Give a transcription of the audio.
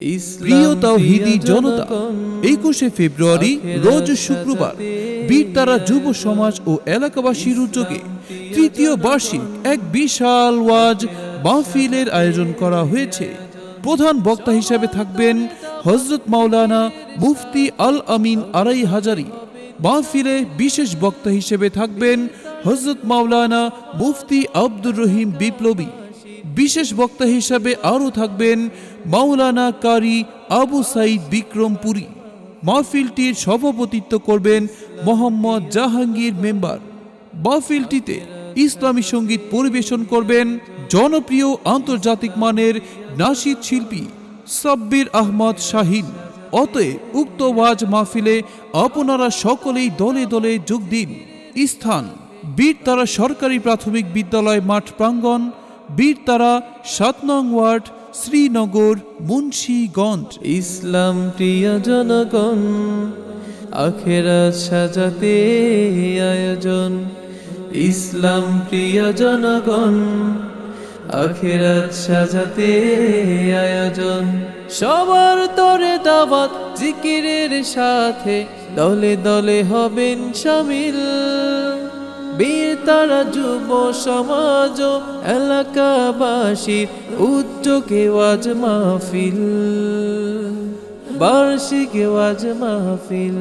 প্রিয় তাওহিদি জনতা একুশে ফেব্রুয়ারি রোজ শুক্রবার বীর তারা যুব সমাজ ও এলাকাবাসীর উদ্যোগে তৃতীয় বার্ষিক এক বিশাল ওয়াজ মাহফিলের আয়োজন করা হয়েছে। প্রধান বক্তা হিসাবে থাকবেন হজরত মাওলানা মুফতি আল আমিন আড়াই হাজারি। মাহফিলে বিশেষ বক্তা হিসেবে থাকবেন হজরত মাওলানা মুফতি আব্দুর রহিম বিপ্লবী। বিশেষ বক্তা হিসাবে আরও থাকবেন মাওলানা কারি আবু সাইদ বিক্রমপুরী। মাহফিলটির সভাপতিত্ব করবেন মোহাম্মদ জাহাঙ্গীর মেম্বার। মাহফিলটিতে ইসলামী সংগীত পরিবেশন করবেন জনপ্রিয় আন্তর্জাতিক মানের নাসিদ শিল্পী সাব্বির আহমদ শাহিন। অতএব উক্ত ওয়াজ মাহফিলে আপনারা সকলেই দলে দলে যোগ দিন। স্থান বীরতারা সরকারি প্রাথমিক বিদ্যালয় মাঠ প্রাঙ্গণ বীরতারা সাত নং ওয়ার্ড, শ্রীনগর, মুন্সীগঞ্জ। ইসলাম প্রিয় জনগণ আখেরাত সাজাতে আয়োজন। ইসলাম প্রিয় জনগণ আখেরাত সাজাতে আয়োজন। সবার তরে দাবাত জিকিরের সাথে, দলে দলে হবেন শামিল বীর তারা যুব সমাজ এলাকাবাসীর উদ্যোগে ওয়াজ মাহফিল। বার্ষিক ওয়াজ মাহফিল।